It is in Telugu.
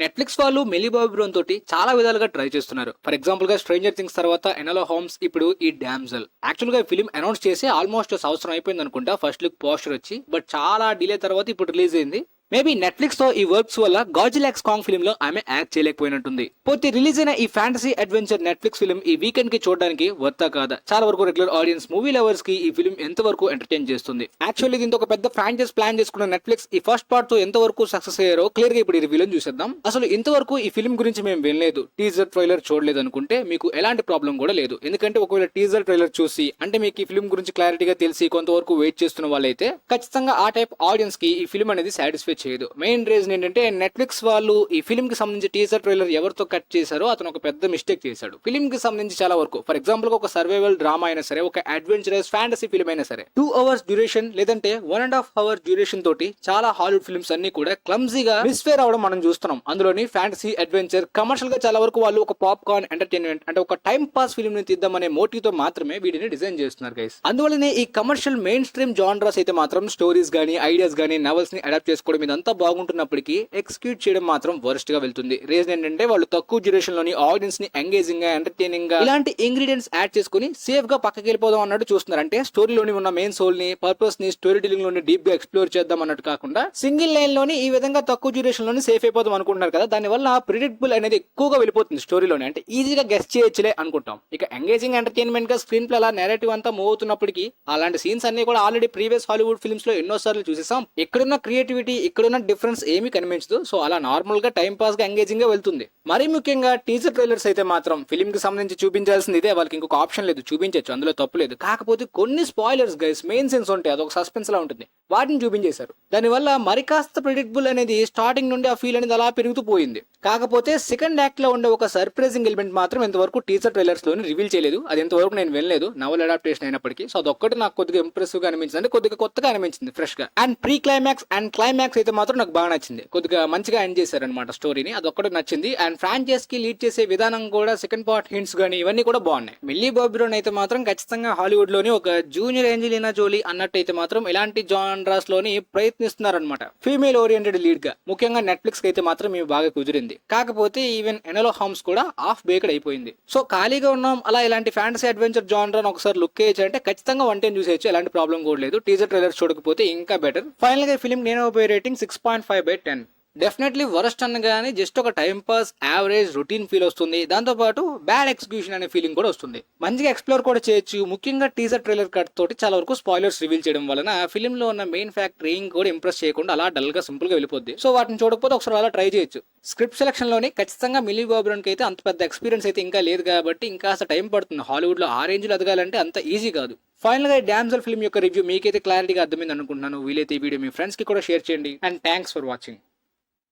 నెట్ఫ్లిక్స్ వాళ్ళు మెలీ బ్రోన్ తోటి చాలా విధాలుగా ట్రై చేస్తున్నారు. ఫర్ ఎగ్జాంపుల్గా స్ట్రేంజర్ థింగ్స్ తర్వాత ఎనలో హోమ్స్ ఇప్పుడు ఈ డామ్జల్ యాక్చువల్గా ఫిలిం అనౌన్స్ చేసి ఆల్మోస్ట్ సంవత్సరం అయిపోయింది అనుకుంటా ఫస్ట్ లుక్ పోస్టర్ వచ్చి బట్ చాలా డిలే తర్వాత ఇప్పుడు రిలీజ్ అయింది. మేబీ నెట్ఫ్లిక్స్తో ఈ వర్క్స్ వల్ల గాజిలాక్స్ కాంగ్ ఫిల్మ్లో ఆమె యాక్ట్ చేయలేకపోయినట్టుంది. పోతే రిలీజ్ అయిన ఈ ఫ్యాంటసీ అడ్వెంచర్ నెట్ఫ్లిక్స్ ఫిల్మ్ ఈ వీకెండ్కి చూడడానికి వర్తా కాదా? చాలా వరకు రెగ్యులర్ ఆడియన్స్ మూవీ లవర్స్కి ఈ ఫిల్మ్ ఎంత వరకు ఎంటర్టైన్ చేస్తుంది? యాక్చువల్లీ దీంతో ఒక పెద్ద ఫ్రాంచైజ్ ప్లాన్ చేసుకున్న నెట్ఫ్లిక్స్ ఈ ఫస్ట్ పార్ట్తో ఎంత వరకు సక్సెస్ అయ్యారో క్లియర్గా ఇప్పుడు ఈ రివ్యూలో చూసేద్దాం. అసలు ఇంతవరకు ఈ ఫిల్మ్ గురించి మేము వినలేదు. టీజర్ ట్రైలర్ చూడలేదు అనుకుంటే మీకు ఎలాంటి ప్రాబ్లం కూడా లేదు. ఎందుకంటే ఒకవేళ టీజర్ ట్రైలర్ చూసి అంటే మీకు ఈ ఫిల్మ్ గురించి క్లారిటీగా తెలిసి కొంతవరకు వెయిట్ చేస్తున్న వాళ్ళైతే ఖచ్చితంగా ఆ టైప్ ఆడియన్స్కి ఈ ఫిల్మ్ అనేది సాటిస్ఫై చేయదు. మెయిన్ రీజన్ ఏంటంటే నెట్ఫ్లిక్స్ వాళ్ళు ఈ ఫిల్మ్కి సంబంధించి టీజర్ ట్రైలర్ ఎవరితో కట్ చేశారో అతను ఒక పెద్ద మిస్టేక్ చేశాడు. ఫిల్మ్కి సంబంధించి చాలా వరకు. ఫర్ ఎగ్జాంపుల్ ఒక సర్వైవల్ డ్రామా అయినా సరే ఒక అడ్వెంచరస్ ఫ్యాంటసీ ఫిల్మ్ అయినా సరే టూ అవర్స్ డ్యూరేషన్ లేదంటే one and half hour duration తోటి చాలా హాలీవుడ్ ఫిల్మ్స్ అన్ని కూడా క్లమ్జీగా మిస్ఫేర్ అవడం మనం చూస్తున్నాం. అందులోని ఫ్యాంటసీ అడ్వెంచర్ కమర్షియల్గా చాలా వరకు వాళ్ళు ఒక పాప్కార్న్ ఎంటర్టైన్మెంట్ అంటే ఒక టైం పాస్ ఫిల్మ్ని తీద్దామనే మోటివ్తో మాత్రమే వీటిని డిజైన్ చేస్తున్నారు గైస్ అందువల్లనే ఈ కమర్షియల్ మెయిన్ స్ట్రీమ్ జాన్రాస్ అయితే మాత్రం స్టోరీస్ గానీ ఐడియాస్ గానీ నవల్స్ని అడాప్ట్ చేసుకోవడం ఇదంతా బాగుంటున్నప్పటికీ ఎక్స్క్యూట్ చేయడం మాత్రం వర్స్ట్గా వెళ్తుంది. రీజన్ ఏంటంటే వాళ్ళు తక్కువ డ్యూరేషన్లోని ఆడియన్స్ని ఎంగేజింగ్గా ఎంటర్టైనింగ్గా ఇలాంటి ఇంగ్రీడియంట్స్ యాడ్ చేసుకుని సేఫ్గా పక్కకి వెళ్ళిపోదాం అన్నట్టు చూస్తున్నారు. అంటే స్టోరీలోని ఉన్న మెయిన్ సోల్ని పర్పస్ని స్టోరీ టెలింగ్లోని డీప్గా ఎక్స్ప్లోర్ చేద్దాం అన్నట్టు కాకుండా సింగిల్ లైన్లోని ఈ విధంగా తక్కువ డ్యూరేషన్లోని సేఫ్ అయిపోదాం అనుకుంటున్నారు కదా దాని వల్ల ప్రిడిక్టబుల్ అనేది ఎక్కువగా వెళ్ళిపోతుంది స్టోరీలోని. అంటే ఈజీగా గెస్ట్ చేయొచ్చులే అనుకుంటాం. ఇక ఎంగేజింగ్ ఎంటర్టైన్మెంట్గా స్క్రీన్ ప్లే అలా నేరేటివ్ అంతా మూవ్ అవుతున్నప్పటికీ అలాంటి సీన్స్ అన్ని కూడా ఆల్రెడీ ప్రీవియస్ హాలీవుడ్ ఫిల్మ్స్లో ఎన్నో సార్లు చూసేసాం. ఇక్కడున్న క్రియేటివిటీ ఇక్కడున్న డిఫరెన్స్ ఏమీ కనిపించదు. సో అలా నార్మల్గా ఎంగేజింగ్గా గా ఎంగేజింగ్గా వెళ్తుంది. మరీ ముఖ్యంగా టీజర్ ట్రైలర్స్ అయితే మాత్రం ఫిలింకి కి సంబంధించి చూపించాల్సింది ఇదే. వాళ్ళకి ఇంకొక ఆప్షన్ లేదు. చూపించవచ్చు అందులో తప్పు లేదు. కాకపోతే కొన్ని స్పాయిలర్స్ గైస్ మెయిన్ సెన్స్ ఉంటాయి. అదొక సస్పెన్స్ లా ఉంటుంది. వాటిని చూపించేశారు. దానివల్ల మరి కాస్త ప్రిడిక్టబుల్ అనేది స్టార్టింగ్ నుండి ఆ ఫీల్ అనేది అలా పెరుగుతూ పోయింది. కాకపోతే సెకండ్ యాక్ట్లో ఉండే ఒక సర్ప్రైజింగ్ ఎలిమెంట్ మాత్రం ఇంతవరకు టీజర్ ట్రైలర్స్లోని రివీల్ చేయలేదు. అది ఇంతవరకు నేను వెళ్ళలేదు నవల్ అడాప్టేషన్ అయినప్పటికీ. సో అదొక్కటి నాకు కొద్దిగా ఇంప్రెసివ్గా అనిపించింది. అంటే కొద్దిగా కొత్తగా అనిపించింది ఫ్రెష్గా. And pre climax and climax అయితే అయితే మాత్రం నాకు బాగా నచ్చింది. కొద్దిగా మంచిగా ఎండ్ చేశారనమాట స్టోరీని అదొక్కటి నచ్చింది. అండ్ ఫ్రాంచైజ్కి లీడ్ చేసే విధానం కూడా సెకండ్ పార్ట్ హింట్స్ కానీ ఇవన్నీ కూడా బాగున్నాయి. మిల్లీ బాబిరోన్ అయితే మాత్రం ఖచ్చితంగా హాలీవుడ్లోని ఒక జూనియర్ ఏంజలినా జోలీ అన్నట్టు అయితే మాత్రం ఇలాంటి జాన్రాస్లోని ప్రయత్నిస్తున్నారనమాట ఫీమేల్ ఓరియంటెడ్ లీడ్గా. ముఖ్యంగా నెట్ఫ్లిక్స్ అయితే మాత్రం ఇవి బాగా కుదిరింది. కాకపోతే ఈవెన్ ఎనలో హోమ్స్ కూడా ఆఫ్ బేక్డ్ అయిపోయింది. సో ఖాళీగా ఉన్నాం. అలా ఇలాంటి ఫ్యాంటసీ అడ్వెంచర్ జానర్ ఒకసారి లుక్ వేయచ్చు అంటే ఖచ్చితంగా వన్ టైం చూసేయచ్చు. ఎలాంటి ప్రాబ్లం కూడా లేదు. టీజర్ ట్రైలర్ చూడకపోతే ఇంకా బెటర్ ఫైనల్గా ఫిల్మ్ నేను రేటింగ్ 6.5 by 10 డెఫినెట్లీ వరస్ట్ అనగానే జస్ట్ ఒక time pass average routine feel వస్తుంది. దాంతో పాటు బ్యాడ్ ఎగ్జిక్యూషన్ అనే ఫీలింగ్ కూడా వస్తుంది. మంచిగా ఎక్స్ప్లోర్ కూడా చేయొచ్చు. ముఖ్యంగా టీజర్ ట్రైలర్ కట్ తోటి చాలా వరకు స్పాయిలర్స్ రివీల్ చేయడం వలన ఫిల్మ్లో ఉన్న మెయిన్ ఫ్యాక్ట్ ఏం కూడా ఇంప్రెస్ చేయకుండా అలా డల్గా సింపుల్గా వెళ్ళిపోద్ది. సో వాటిని చూడకపోతే ఒకసారి అలా ట్రై చేయొచ్చు. స్క్రిప్ట్ సెలక్షన్లోని ఖచ్చితంగా మిలీ బాబురన్కి అయితే అంత పెద్ద ఎక్స్పీరియన్స్ అయితే ఇంకా లేదు కాబట్టి ఇంకా టైం పడుతుంది. హాలీవుడ్లో ఆ రేంజ్లో ఎదగాలంటే అంత ఈజీ కాదు. ఫైనల్గా డామ్సల్ ఫిల్మ్ యొక్క రివ్యూ మీకైతే క్లారిటీగా అర్థమైంది అనుకుంటున్నాను. వీలైతే ఈ వీడియో మీ ఫ్రెండ్స్కి కూడా షేర్ చేయండి. And thanks for watching